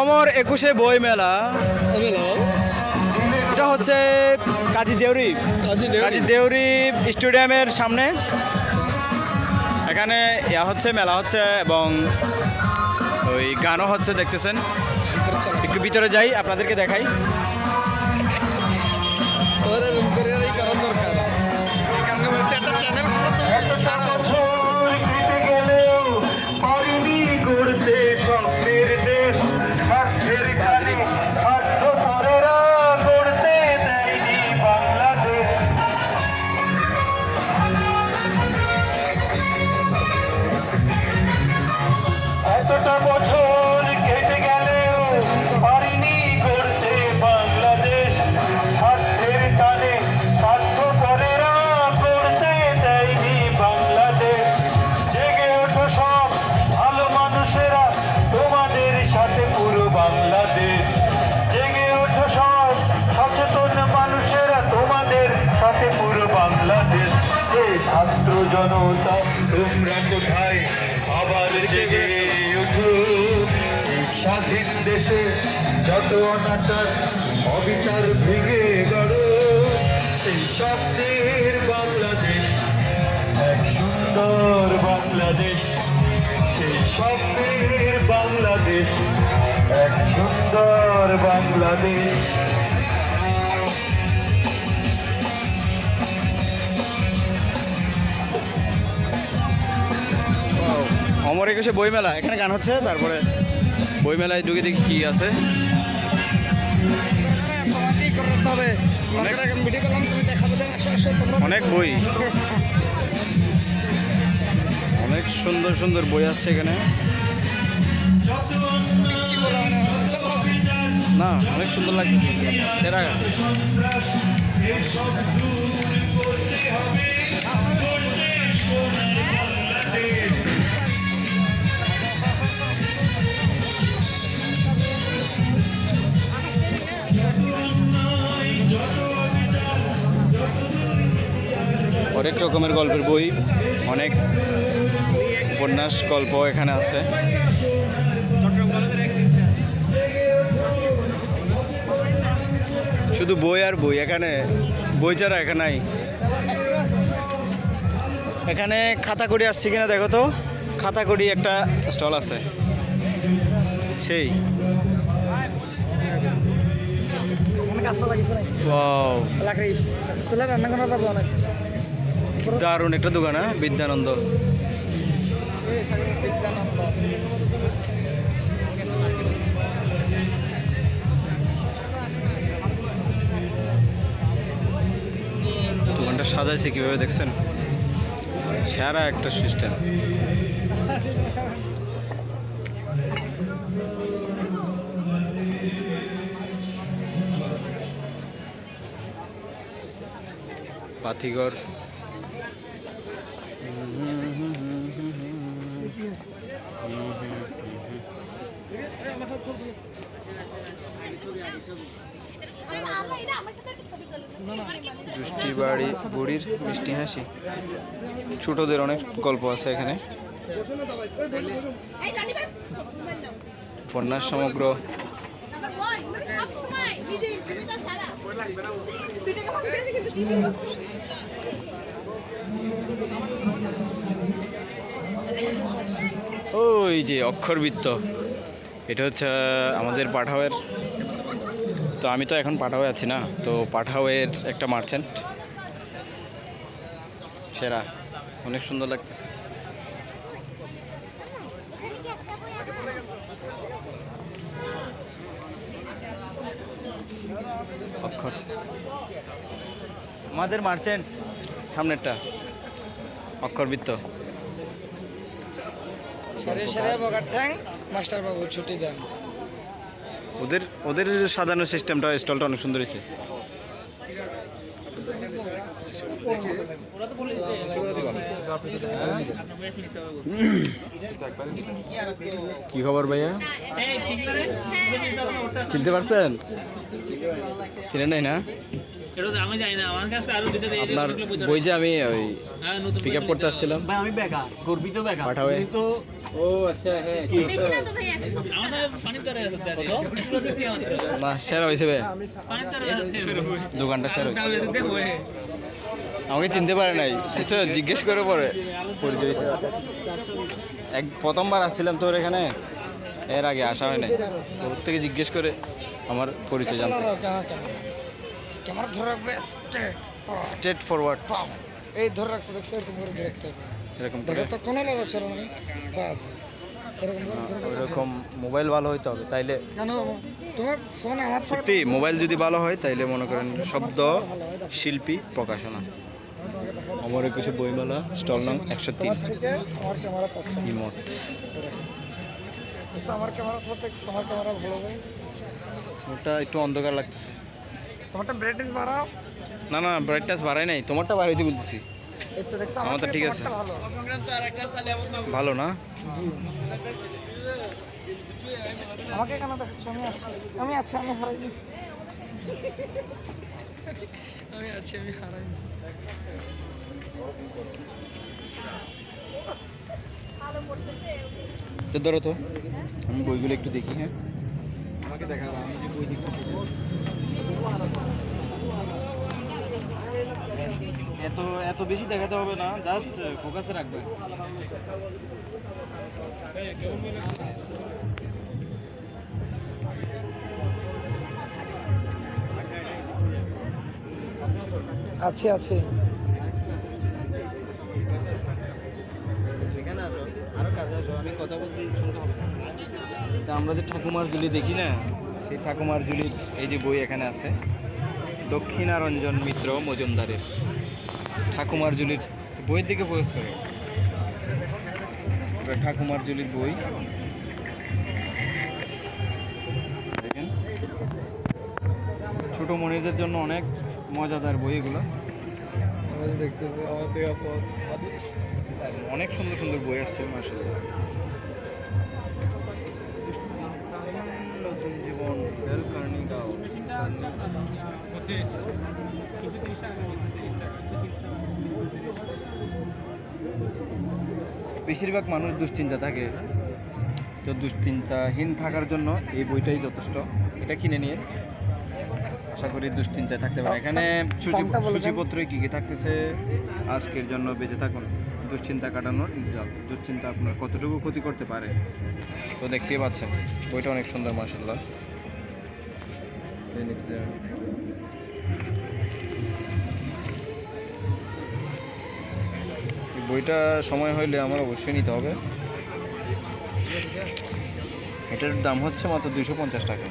অমর একুশে বই মেলা এটা হচ্ছে কাজী দেউরি। কাজী দেউরি? স্টেডিয়ামের সামনে। এখানে ইয়া হচ্ছে মেলা হচ্ছে এবং ওই গানও হচ্ছে দেখতেছেন। একটু ভিতরে যাই আপনাদেরকে দেখাই। ছাত্র জনতা, তোমরা কোথায়? আবার জেগে এই স্বাধীন দেশে যত অনাচার, অবিচার ভেঙে গড়ো। সেই স্বপ্নের বাংলাদেশ, এক সুন্দর বাংলাদেশ। সেই স্বপ্নের বাংলাদেশ, এক সুন্দর বাংলাদেশ। অমর একুশে বইমেলা, এখানে গান হচ্ছে, তারপরে বইমেলায় ঢুকে দেখি কি আছে। অনেক- বই। অনেক সুন্দর সুন্দর বই আসছে এখানে। না, অনেক সুন্দর লাগছে। সেরা রকমের গল্পের বই অনেক উপন্যাস গল্প এখানে আছে। শুধু বই আর বই এখানে বই ছাড়া এখানে নাই। এখানে খাতাকুড়ি আসছে কিনা দেখো তো। খাতাকুড়ি একটা স্টল আছে। সেই। রান্না করা যাবে অনেক। দারুণ একটা দোকান হ্যাঁ? বিদ্যানন্দ। দোকানটা সাজাইছে কীভাবে দেখছেন? সারা একটা সিস্টেম। পাথিগড় দুষ্টি বাড়ি বুড়ির মিষ্টি হাসি। ছোটদের অনেক গল্প আছে এখানে। উপন্যাস সমগ্র ওই যে অক্ষরবৃত্ত, এটা হচ্ছে আমাদের পাঠাওয়ের। তো আমি তো এখন পাঠাওয়ে আছি না, তো পাঠাওয়ের একটা মার্চেন্ট। সেরা, অনেক সুন্দর লাগতেছে। অক্ষর। আমাদের মার্চেন্ট, সামনেরটা, অক্ষরবৃত্ত। সেরে সেরে বগার ঠ্যাং মাস্টার ছুটি দেন। ওদের ওদের সাজানোর সিস্টেমটা স্টলটা অনেক সুন্দর হয়েছে। কি খবর ভাইয়া? চিনতে পারছেন? চিনেন নাই না? এটা তো আমি জানি না আমার কাছে আরও দুটো দিয়ে আপনার বই যে আমি ওই হ্যাঁ পিক আপ করতে আসছিলাম। ভাই আমি বেকা গর্বিত বেকা পাঠাবে। তো ও আচ্ছা হ্যাঁ। বেশি না তো আমাদের পানি তরে আছে না পানি তরে আছে। দোকানটা দেখো এ। আমাকে চিনতে পারে নাই। সেটা জিজ্ঞেস করে পরে। পরিচয় এক প্রথমবার আসছিলাম তোর এখানে। এর আগে আসা হয় নাই তোর থেকে জিজ্ঞেস করে আমার পরিচয় জানতে ক্যামেরা ধরে রাখবে স্ট্রেট ফরওয়ার্ড এই ধরে রাখছে দেখছ? এরকম করে ধরে রাখতে হবে। এরকম দেখো তো কোনো লাগাচ্ছে না বাস। এরকম মোবাইল ভালো হইতে হবে তাইলে তোমার ফোন আমার সত্যি মোবাইল যদি ভালো হয় তাইলে মনে করেন শব্দ শিল্পী প্রকাশনা। আমার একুশে বইমেলা স্টল নাম একশো তিন। ইমত আমার ক্যামেরা তোমার ক্যামেরা ভালো ওটা একটু অন্ধকার লাগতেছে। তোমারটা ব্রাইটনেস বাড়াও। না না ব্রাইটনেস বাড়াই নাই তোমারটা বাড়াইতে বলতেছি। তো ঠিক আছে। ভালো। ভালো না? আমাকে কেন দেখাচ্ছ আমি আছি আমি আছি আমি হারাইনি আমি আছি আমি হারাইনি আচ্ছা ধরো তো আমি বইগুলো একটু দেখি হ্যাঁ। আমাকে দেখাবো আমি যে বই দেখতেছি এত এত বেশি দেখাতে হবে না জাস্ট ফোকাসে রাখবে। আছি আছি। সেখানে আসো আরও কাজে আসো আমি কথা বলতে শুনতে হবে না। তা আমরা যে ঠাকুমার জুলি দেখি না সেই ঠাকুমার জুলির এই যে বই এখানে আছে দক্ষিণারঞ্জন মিত্র মজুমদারের। ঠাকুমার জুলির বইয়ের দিকে ফোকাস করে। ঠাকুমার জুলির বই। দেখেন। ছোট মনিদের জন্য অনেক মজাদার বই এগুলো। দেখতেছে অনেক সুন্দর সুন্দর বই আসছে মার্শাল্লাহ বেশিরভাগ মানুষ দুশ্চিন্তা থাকে। তো দুশ্চিন্তাহীন থাকার জন্য এই বইটাই যথেষ্ট। এটা কিনে নিয়ে আশা করি দুশ্চিন্তায় থাকতে পারে। এখানে দামটা বলে সূচিপত্রে কী কী থাকতেছে? আজকের জন্য বেঁচে থাকুন। দুশ্চিন্তা কাটানোর দুশ্চিন্তা আপনার কতটুকু ক্ষতি করতে পারে? তো দেখতেই পাচ্ছেন বইটা অনেক সুন্দর মার্শাল্লাহ বইটা সময় হইলে আমার অবশ্যই নিতে হবে। এটার দাম হচ্ছে মাত্র দুইশো পঞ্চাশ টাকা।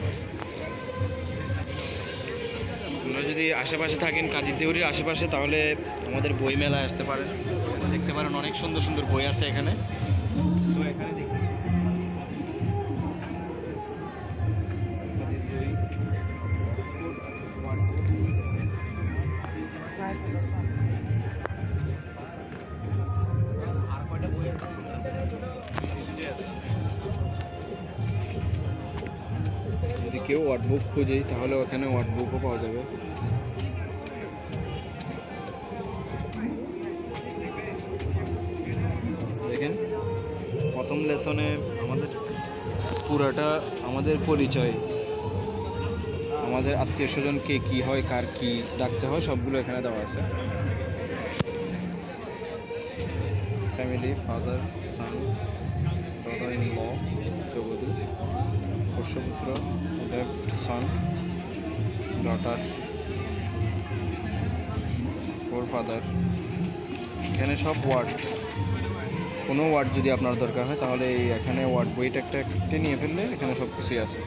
আপনারা যদি আশেপাশে থাকেন, কাজী দেউরির আশেপাশে, তাহলে আমাদের বই মেলায় আসতে পারেন। দেখতে পারেন অনেক সুন্দর সুন্দর বই আছে এখানে। তো এখানে যদি কেউ ওয়ার্ডবুক খুঁজে, তাহলে ওখানে ওয়ার্ডবুকও পাওয়া যাবে। দেখেন, প্রথম লেসনে আমাদের পুরাটা আমাদের পরিচয়। আমাদের আত্মীয় স্বজন কে কী হয়, কার কী ডাকতে হয়, সবগুলো এখানে দেওয়া আছে। Family father son brother in law পোষ্যপুত্র left son daughter ওর ফাদার এখানে সব ওয়ার্ড কোনো ওয়ার্ড যদি আপনার দরকার হয়, তাহলে এখানে ওয়ার্ড বইটা একটা একটা নিয়ে ফেললে এখানে সব কিছুই আছে।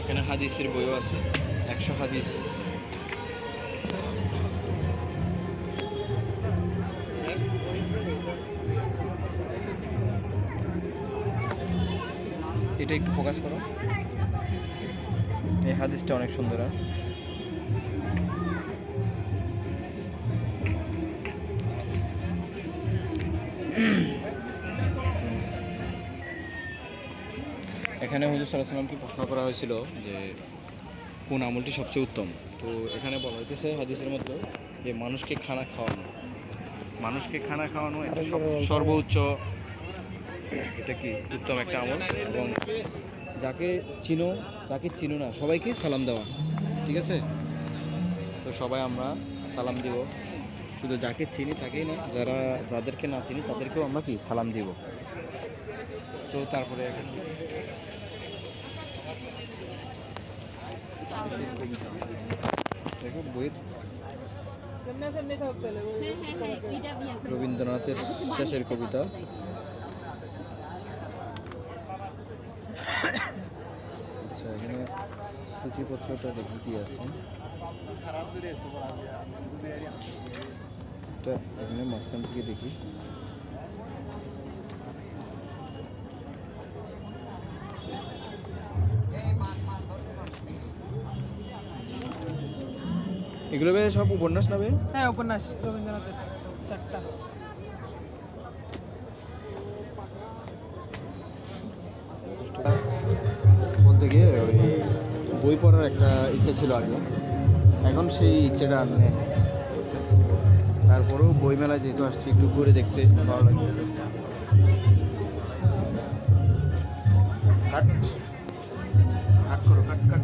এখানে হাদিসের বইও আছে, একশো হাদিস ফোকাস করো। এই হাদিসটা অনেক সুন্দর হ্যাঁ? এখানে হুজুর সাল্লাহ সাল্লামকে প্রশ্ন করা হয়েছিল যে কোন আমলটি সবচেয়ে উত্তম? তো এখানে বলা হইতেছে হাদিসের মধ্যে যে মানুষকে খানা খাওয়ানো। মানুষকে খানা খাওয়ানো সর্বোচ্চ এটা কি উত্তম একটা আমল? এবং যাকে চিনো যাকে চিনো না সবাইকে সালাম দেওয়া ঠিক আছে? তো সবাই আমরা সালাম দিব। শুধু যাকে চিনি তাকেই না যারা যাদেরকে না চিনি তাদেরকেও আমরা কি সালাম দিব। তো তারপরে এখানে শেষের কবিতা। দেখো বইয়ের রবীন্দ্রনাথের শেষের কবিতা আচ্ছা এখানে সূচিপত্রটা দেখি কি আছে। এখানে মাঝখান থেকে দেখি। এগুলো সব উপন্যাস না হ্যাঁ উপন্যাস, রবীন্দ্রনাথের চারটা। বই পড়ার একটা ইচ্ছা ছিল আগে। এখন সেই ইচ্ছেটা আর নেই। তারপরেও বইমেলা যেহেতু আসছি, একটু ঘুরে দেখতে ভালো লাগছে। কাট কাট করো কাট কাট।